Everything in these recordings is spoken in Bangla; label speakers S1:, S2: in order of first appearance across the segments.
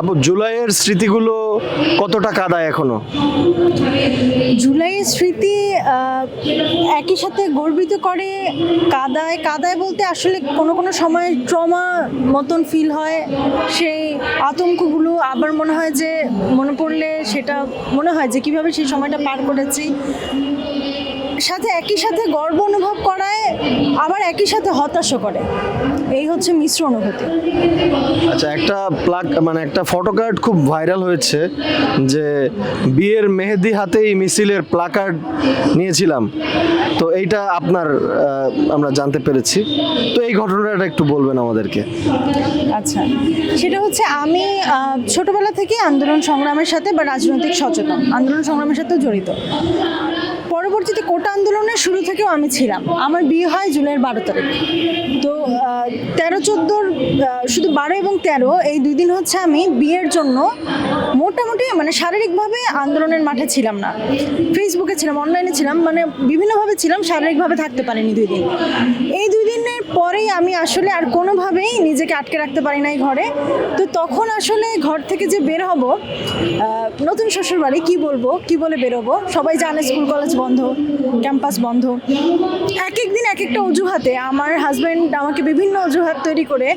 S1: আপু, জুলাইয়ের স্মৃতিগুলো কতটা কাদায় এখনও?
S2: জুলাইয়ের স্মৃতি একই সাথে গর্বিত করে কাদায়। কাদায় বলতে আসলে কোনো কোনো সময় ট্রমা মতন ফিল হয়, সেই আতঙ্কগুলো। আবার মনে হয় যে, মনে পড়লে সেটা, মনে হয় যে কীভাবে সেই সময়টা পার করেছি। সাথে একই সাথে গর্ব অনুভব করায়, আবার একই সাথে হতাশও করে। এই হচ্ছে মিশ্র অনুভূতি।
S1: আচ্ছা একটা প্লাগ মানে একটা ফটো কার্ড খুব ভাইরাল হয়েছে যে বিয়ের মেহেদি হাতেই মিছিলের প্লাকার্ড নিয়েছিলাম। তো এইটা আপনার আমরা জানতে পেরেছি। তো এই ঘটনাটা একটু বলবেন আমাদেরকে।
S2: আচ্ছা সেটা হচ্ছে আমি ছোটবেলা থেকে আন্দোলন সংগ্রামের সাথে বা রাজনৈতিক সচেতন আন্দোলন সংগ্রামের সাথেও জড়িত। পরবর্তীতে কোটা আন্দোলনের শুরু থেকেও আমি ছিলাম। আমার বিয়ে হয় জুলাইয়ের বারো তারিখ। তো তেরো চোদ্দোর শুধু বারো এবং তেরো, এই দুই দিন হচ্ছে আমি বিয়ের জন্য মোটামুটি মানে শারীরিকভাবে আন্দোলনের মাঠে ছিলাম না। ফেসবুকে ছিলাম অনলাইনে ছিলাম মানে বিভিন্নভাবে ছিলাম, শারীরিকভাবে থাকতে পারিনি দুই দিন। এই দুই দিনের পরেই আমি আসলে আর কোনোভাবেই নিজেকে আটকে রাখতে পারি নাই ঘরে। তো তখন আসলে ঘর থেকে যে বের হব নতুন শ্বশুর বাড়ি কী বলব, কি বলে বেরোবো? সবাই জানে স্কুল, কলেজ বন্ধ, ক্যাম্পাস বন্ধ। এক এক দিন এক একটা অজুহাতে আমার হাজব্যান্ড আমাকে বিভিন্ন অজুহাত তৈরি করে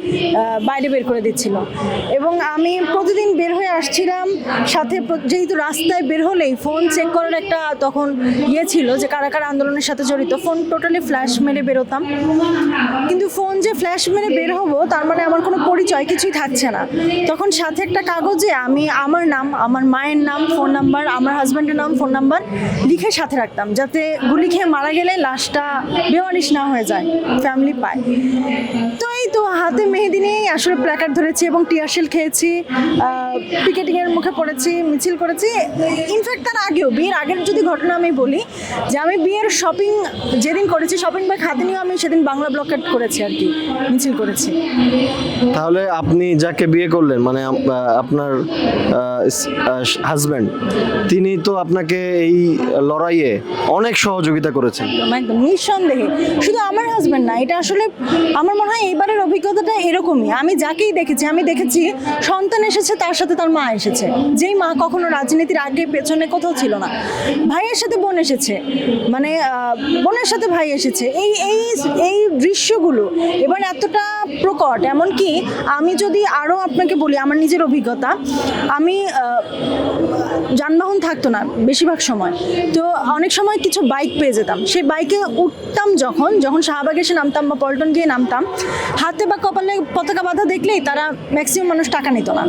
S2: বাইরে বের করে দিচ্ছিল। এবং আমি প্রতিদিন বের হয়ে আসছিলাম, সাথে যেহেতু রাস্তায় বের হলেই ফোন চেক করার একটা তখন ইয়ে ছিল যে কারা কারা আন্দোলনের সাথে জড়িত। ফোন টোটালি ফ্ল্যাশ মেরে বেরোতাম। কিন্তু ফোন যে ফ্ল্যাশ মেরে বের হব, তার মানে আমার কোনো পরিচয় কিছুই থাকছে না। তখন সাথে একটা কাগজে আমি আমার নাম, আমার মায়ের নাম ফোন নাম্বার আমার হাজব্যান্ডের নাম ফোন নাম্বার লিখে সাথে রাখতাম, যাতে গুলি খেয়ে মারা গেলে লাশটা বেওয়ারিশ না হয়ে যায় ফ্যামিলি পায়। তো এই তো হাতে মেহেদি নিয়েই আসলে প্ল্যাকার্ড ধরেছি এবং টিয়ারশেল খেয়েছি পিকেটিং এর মুখে পড়েছি মিছিল করেছি। ইনফ্যাক্ট তার আগেও বিয়ের আগের যদি ঘটনা আমি বলি যে আমি বিয়ের শপিং যেদিন করেছি শপিং ব্যাগ হাতে নিয়েও আমি সেদিন বাংলা ব্লকেট করেছি আর কি মিছিল করেছি।
S1: তাহলে আপনি যাকে বিয়ে করলেন মানে আপনার হাজব্যান্ড তিনি তো আপনাকে এই লড়াইয়ে অনেক সহযোগিতা করেছেন।
S2: একদম নিঃসন্দেহে। শুধু আমার হাজব্যান্ড না এটা আসলে আমার মনে হয় এবারের অভিজ্ঞতাটা এরকমই। আমি যাকেই দেখেছি, আমি দেখেছি সন্তান এসেছে, তার সাথে তার মা এসেছে। যেই মা কখনো রাজনীতির আগে পেছনে কোথাও ছিল না। ভাইয়ের সাথে বোন এসেছে মানে বোনের সাথে ভাই এসেছে। এই এই এই দৃশ্যগুলো এবার এতটা প্রকট, এমনকি আমি যদি আরও আপনাকে বলি, আমার নিজের অভিজ্ঞতা, আমি যানবাহন থাকতো না বেশিরভাগ সময়। তো অনেক সময় কিছু বাইক পেয়ে যেতাম। সেই বাইকে উঠতাম যখন যখন শাহবাগ এসে নামতাম বা পল্টন গিয়ে নামতাম, হাতে বা কপালে পতাকা বাঁধা দেখলেই তারা ম্যাক্সিমাম মানুষ টাকা নিত না।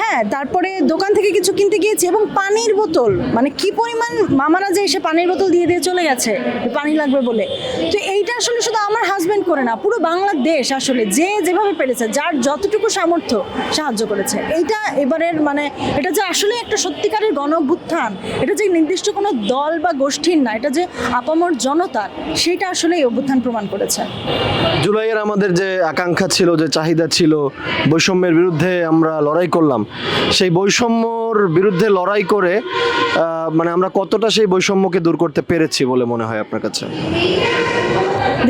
S2: হ্যাঁ তারপরে দোকান থেকে কিছু কিনতে গিয়েছি এবং পানির বোতল মানে কি পরিমাণ মামারা যে এসে পানির বোতল দিয়ে দিয়ে চলে গেছে, পানি লাগবে বলে। তো এইটা আসলে শুধু আমার হাজব্যান্ড করে না, পুরো বাংলাদেশ আসলে যে যেভাবে পেরেছে, যার যতটুকু সামর্থ্য সাহায্য করেছে। এইটা এবারের মানে এটা যে আসলে একটা সত্যিকারের গণ এটা যে নির্দিষ্ট কোনো দল বা গোষ্ঠীর না, এটা যে আপামর জনতার সেটা আসলে এই অভ্যুত্থান প্রমাণ করেছে।
S1: জুলাইয়ের আমাদের যে আকাঙ্ক্ষা ছিল, যে চাহিদা ছিল, বৈষম্যের বিরুদ্ধে আমরা লড়াই করলাম। সেই বৈষম্যর বিরুদ্ধে লড়াই করে মানে আমরা কতটা সেই বৈষম্যকে দূর করতে পেরেছি বলে মনে হয় আপনার কাছে?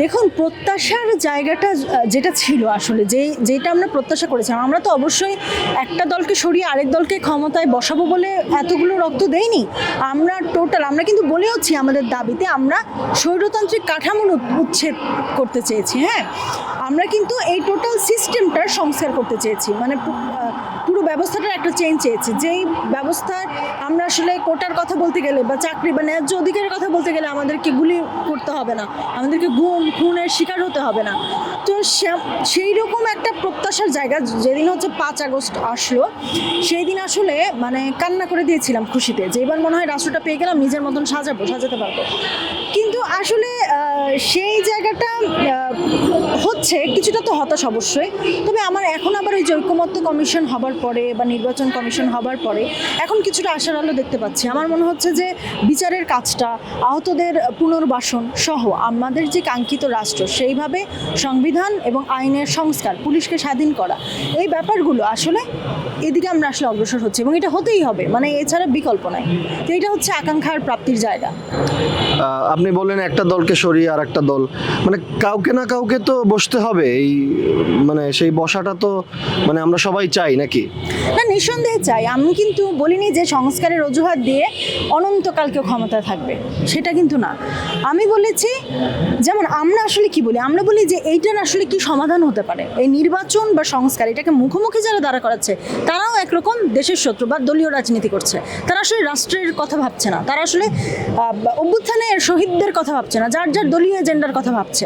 S2: দেখুন, প্রত্যাশার জায়গাটা যেটা ছিল আসলে, যে, যেটা আমরা প্রত্যাশা করেছিলাম, আমরা তো অবশ্যই একটা দলকে সরিয়ে আরেক দলকে ক্ষমতায় বসাবো বলে এতগুলো রক্ত দেয়নি আমরা টোটাল আমরা কিন্তু বলেওছি আমাদের দাবিতে, আমরা স্বৈরতান্ত্রিক কাঠামোর উচ্ছেদ করতে চেয়েছি হ্যাঁ? আমরা কিন্তু এই টোটাল সিস্টেমটার সংস্কার করতে চেয়েছি। মানে ব্যবস্থাটার একটা চেঞ্জ চেয়েছি। যেই ব্যবস্থায় আমরা আসলে কোটার কথা বলতে গেলে বা চাকরি বা ন্যায্য অধিকারের কথা বলতে গেলে আমাদেরকে গুলি করতে হবে না। আমাদেরকে গুম, খুনের শিকার হতে হবে না। তো সেই রকম একটা প্রত্যাশার জায়গা যেদিন হচ্ছে পাঁচ আগস্ট আসলো সেই দিন আসলে মানে কান্না করে দিয়েছিলাম খুশিতে যে এবার মনে হয় রাষ্ট্রটা পেয়ে গেলাম, নিজের মতন সাজাবো, সাজাতে পারব। কিন্তু আসলে সেই জায়গাটা হচ্ছে, কিছুটা তো হতাশ অবশ্যই। তবে আমার এখন আবার ওই ঐক্যমত্য কমিশন হবার পরে বা নির্বাচন কমিশন হবার পরে এখন কিছুটা আশার আলো দেখতে পাচ্ছি। আমার মনে হচ্ছে যে বিচারের কাজটা, আহতদের পুনর্বাসন সহ আমাদের যে কাঙ্ক্ষিত রাষ্ট্র, সেইভাবে সংবিধান এবং আইনের সংস্কার, পুলিশকে স্বাধীন করা, এই ব্যাপারগুলো আসলে এদিকে আমরা আসলে অগ্রসর হচ্ছে এবং এটা হতেই হবে। মানে এছাড়া বিকল্প নাই। তো এটা হচ্ছে আকাঙ্ক্ষার প্রাপ্তির জায়গা।
S1: আপনি বললেন একটা দলকে সরিয়ে আর একটা দল। মানে কাউকে না কাউকে তো বসতে হবে। এই মানে সেই বসাটা তো মানে আমরা সবাই চাই নাকি?
S2: না, নিঃসন্দেহে চাই। আমি কিন্তু বলিনি যে সংস্কারের অজুহাত দিয়ে অনন্তকাল কেউ ক্ষমতায় থাকবে। সেটা কিন্তু না। আমি বলেছি, যেমন আমরা আসলে কি বলি? আমরা বলি যে এইটার আসলে কি সমাধান হতে পারে? এই নির্বাচন বা সংস্কার, এটাকে মুখোমুখি যারা দাঁড়া করাচ্ছে, তারাও একরকম দেশের শত্রু বা দলীয় রাজনীতি করছে। তারা আসলে রাষ্ট্রের কথা ভাবছে না। তারা আসলে অভ্যুত্থানের শহীদদের কথা ভাবছে না, যার যার দলীয় এজেন্ডার কথা ভাবছে।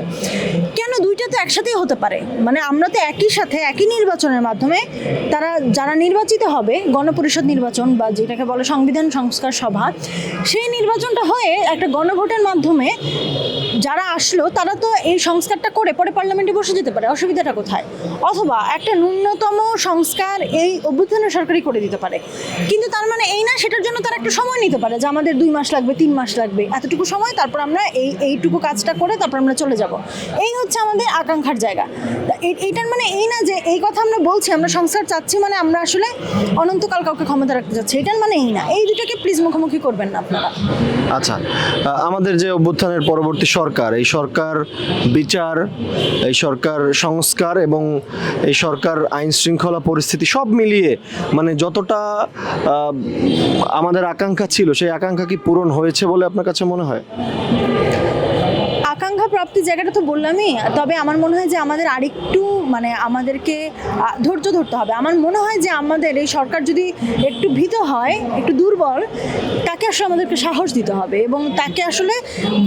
S2: কেন দুইটা তো একসাথেই হতে পারে? মানে আমরা তো একই সাথে, একই নির্বাচনের মাধ্যমে তারা যারা নির্বাচিত হবে, গণপরিষদ নির্বাচন বা যেটাকে বলে সংবিধান সংস্কার সভা, সেই নির্বাচনটা হয়ে একটা গণভোটের মাধ্যমে যারা আসলো, তারা তো এই সংস্কারটা করে পরে পার্লামেন্টে বসে যেতে পারে, অসুবিধাটা কোথায়? অথবা একটা ন্যূনতম সংস্কার এই অভ্যুত্থানের সরকারই করে দিতে পারে। কিন্তু তার মানে এই না, সেটার জন্য তারা একটু সময় নিতে পারে যে আমাদের দুই মাস লাগবে, তিন মাস লাগবে, এতটুকু সময়, তারপর আমরা এই, এইটুকু কাজটা করে তারপর আমরা চলে যাব। এই হচ্ছে আমাদের আকাঙ্ক্ষার জায়গা। এইটার মানে এই না যে এই কথা আমরা বলছি, আমরা সংস্কার চাচ্ছি মানে আমরা আসলে অনন্তকাল কাউকে ক্ষমতা রাখতে চাচ্ছি, এটার মানে এই না। এই দুটাকে প্লিজ মুখোমুখি করবেন না আপনারা।
S1: আচ্ছা আমাদের যে অভ্যুত্থানের পরবর্তী সরকার, এই সরকার বিচার, এই সরকার সংস্কার এবং এই সরকার আইন শৃঙ্খলা পরিস্থিতি সব মিলিয়ে মানে যতটা আমাদের আকাঙ্ক্ষা ছিল, সেই আকাঙ্ক্ষা কি পূরণ হয়েছে বলে আপনার কাছে মনে হয়?
S2: প্রাপ্তির জায়গাটা তো বললামই। তবে আমার মনে হয় যে আমাদের আরেকটু মানে আমাদেরকে ধৈর্য ধরতে হবে। আমার মনে হয় যে আমাদের এই সরকার যদি একটু ভীত হয়, একটু দুর্বল, তাকে আসলে আমাদেরকে সাহস দিতে হবে এবং তাকে আসলে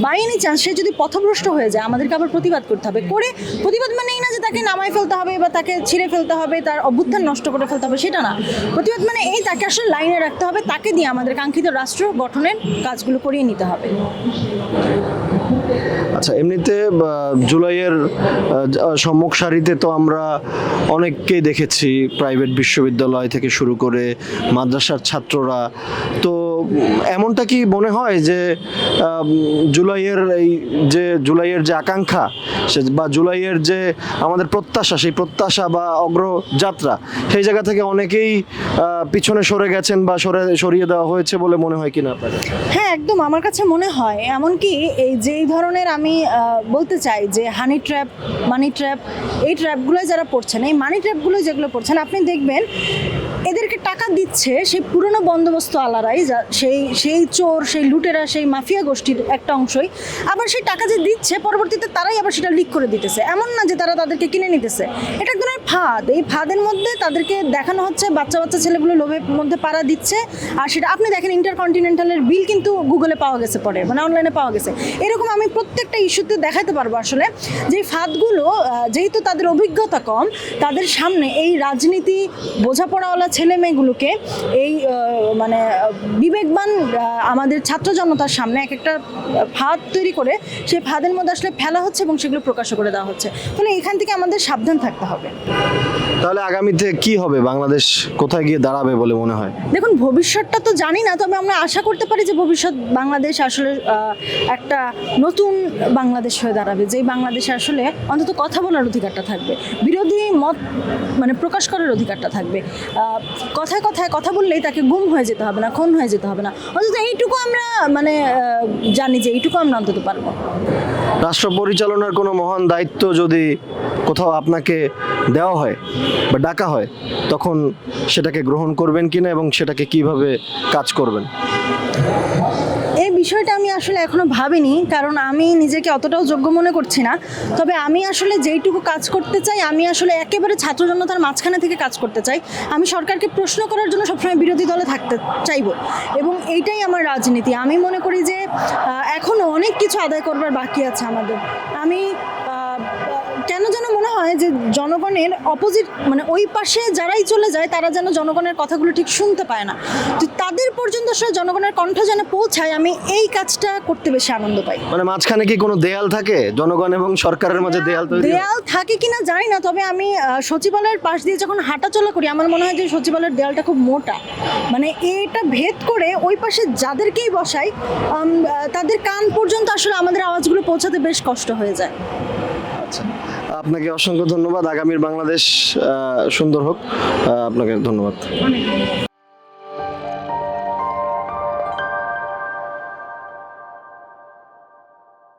S2: বাইনি চান্স সে যদি পথভ্রষ্ট হয়ে যায়, আমাদেরকে আবার প্রতিবাদ করতে হবে। করে প্রতিবাদ মানে এই না যে তাকে নামায় ফেলতে হবে বা তাকে ছিঁড়ে ফেলতে হবে, তার অভ্যুত্থান নষ্ট করে ফেলতে হবে, সেটা না। প্রতিবাদ মানে এই তাকে আসলে লাইনে রাখতে হবে, তাকে দিয়ে আমাদের কাঙ্ক্ষিত রাষ্ট্র গঠনের কাজগুলো করিয়ে নিতে হবে।
S1: আচ্ছা এমনিতে জুলাইয়ের সম্মুখ সারিতে তো আমরা অনেককেই দেখেছি, প্রাইভেট বিশ্ববিদ্যালয় থেকে শুরু করে মাদ্রাসার ছাত্ররা। তো এমনটা কি মনে হয় যে জুলাইয়ের এই যে, জুলাইয়ের যে আকাঙ্ক্ষা, সে বা জুলাইয়ের যে আমাদের প্রত্যাশা, সেই প্রত্যাশা বা অগ্রযাত্রা, সেই জায়গা থেকে অনেকেই পিছনে সরে গেছেন বা সরে, সরিয়ে দেওয়া হয়েছে বলে মনে হয় কিনা আপনার
S2: হ্যাঁ একদম আমার কাছে মনে হয়। এমনকি এই যেই ধরনের আমি বলতে চাই যে হানি ট্র্যাপ মানি ট্র্যাপ এই ট্র্যাপগুলো যারা পড়ছেন, এই মানি ট্র্যাপগুলো যেগুলো পড়ছেন, আপনি দেখবেন, এদেরকে টাকা দিচ্ছে সেই পুরনো বন্দোবস্ত আলারাই সেই সেই চোর সেই লুটেরা সেই মাফিয়া গোষ্ঠীর একটা অংশই আবার সেই টাকা যে দিচ্ছে পরবর্তীতে তারাই আবার সেটা লিক করে দিতেছে। এমন না যে তারা তাদেরকে কিনে নিতেছে। এটা এক ধরনের ফাঁদ। এই ফাঁদের মধ্যে তাদেরকে দেখানো হচ্ছে বাচ্চা বাচ্চা ছেলেগুলো লোভের মধ্যে পাড়া দিচ্ছে। আর সেটা আপনি দেখেন ইন্টারকন্টিনেন্টালের বিল কিন্তু গুগলে পাওয়া গেছে পরে মানে অনলাইনে পাওয়া গেছে। এরকম আমি প্রত্যেকটা ইস্যুতে দেখাতে পারব আসলে। যে ফাঁদগুলো যেহেতু তাদের অভিজ্ঞতা কম তাদের সামনে এই রাজনীতি বোঝাপড়াওয়ালা ছেলে মেয়েগুলোকে এই মানে আহ, বিবেকবান আমাদের ছাত্র জনতার সামনে এক একটা ফাঁদ তৈরি করে সেই ফাঁদের মধ্যে আসলে ফেলা হচ্ছে এবং সেগুলো প্রকাশ করে দেওয়া হচ্ছে। ফলে এখান থেকে আমাদের সাবধান থাকতে হবে।
S1: তাহলে আগামীতে কি হবে? বাংলাদেশ কোথায় গিয়ে দাঁড়াবে বলে মনে হয়?
S2: দেখুন ভবিষ্যৎটা তো জানি না তবে আমরা আশা করতে পারি যে ভবিষ্যৎ বাংলাদেশ আসলে একটা নতুন বাংলাদেশ হয়ে দাঁড়াবে যেই বাংলাদেশে আসলে অন্তত কথা বলার অধিকারটা থাকবে বিরোধী মত মানে প্রকাশ করার অধিকারটা থাকবে কথায় কথায় কথা বললেই তাকে গুম হয়ে যেতে হবে না খুন হয়ে যেতে হবে না অন্তত এইটুকু আমরা মানে জানি যে এইটুকু আমরা অন্তত পারব।
S1: রাষ্ট্র পরিচালনার কোনো মহান দায়িত্ব যদি কোথাও আপনাকে দেওয়া হয়? বা ডাকা হয়, তখন সেটাকে গ্রহণ করবেন কিনা এবং সেটাকে কীভাবে কাজ করবেন?
S2: এই বিষয়টা আমি আসলে এখনও ভাবিনি, কারণ আমি নিজেকে অতটাও যোগ্য মনে করছি না। তবে আমি আসলে যেইটুকু কাজ করতে চাই, আমি আসলে একেবারে ছাত্র জনতার মাঝখানে থেকে কাজ করতে চাই। আমি সরকারকে প্রশ্ন করার জন্য সবসময় বিরোধী দলে থাকতে চাইব এবং এইটাই আমার রাজনীতি। আমি মনে করি যে এখনও অনেক কিছু আদায় করবার বাকি আছে আমাদের। আমি হয় যে জনগণের অপোজিট মানে ওই পাশে যারাই চলে যায় তারা যেন জনগণের কথাগুলো ঠিক শুনতে পায় না। তো তাদের পর্যন্ত আসলে জনগণের কণ্ঠ যেন পৌঁছায় আমি এই কাজটা করতে বেশি আনন্দ পাই।
S1: মানে মাঝখানে কি কোনো দেয়াল থাকে? জনগণ এবং সরকারের মাঝে দেয়াল তৈরি
S2: দেয়াল থাকে কিনা জানি না তবে আমি সচিবালয়ের পাশ দিয়ে যখন হাঁটাচলা করি আমার মনে হয় যে সচিবালয়ের দেয়ালটা খুব মোটা। মানে এটা ভেদ করে ওই পাশে যাদেরকেই বসাই তাদের কান পর্যন্ত আসলে আমাদের আওয়াজগুলো পৌঁছাতে বেশ কষ্ট হয়ে যায়।
S1: আচ্ছা। আপনাকে অসংখ্য ধন্যবাদ। আগামীর বাংলাদেশ সুন্দর হোক। আপনাকে ধন্যবাদ।